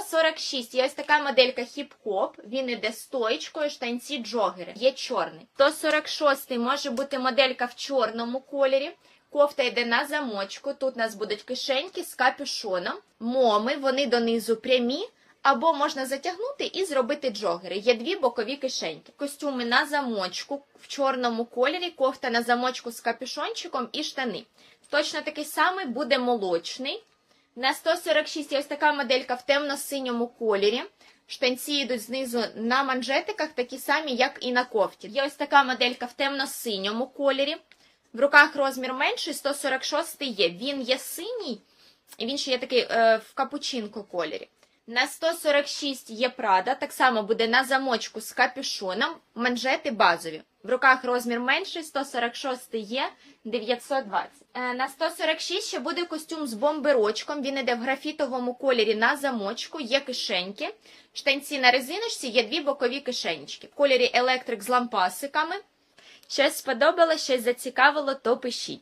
146 є ось така моделька хіп-хоп. Він іде з стоєчкою, штанці джогери. Є чорний. 146 може бути моделька в чорному кольорі. Кофта йде на замочку. Тут у нас будуть кишеньки з капюшоном. Моми, вони донизу прямі. Або можна затягнути і зробити джогери. Є дві бокові кишеньки. Костюми на замочку в чорному кольорі, кофта на замочку з капюшончиком і штани. Точно такий самий буде молочний. На 146 є ось така моделька в темно-синьому кольорі. Штанці йдуть знизу на манжетиках, такі самі, як і на кофті. Є ось така моделька в темно-синьому кольорі. В руках розмір менший, 146 є. Він є синій, і він ще є такий е, в капучинку кольорі. На 146 є Прада, так само буде на замочку з капюшоном, манжети базові. В руках розмір менший, 146 є, 920. Е, На 146 ще буде костюм з бомберочком, він іде в графітовому кольорі на замочку, є кишеньки. Штанці на резиночці, є дві бокові кишенечки. В кольорі електрик з лампасиками. Щось сподобалось, щось зацікавило, то пишіть.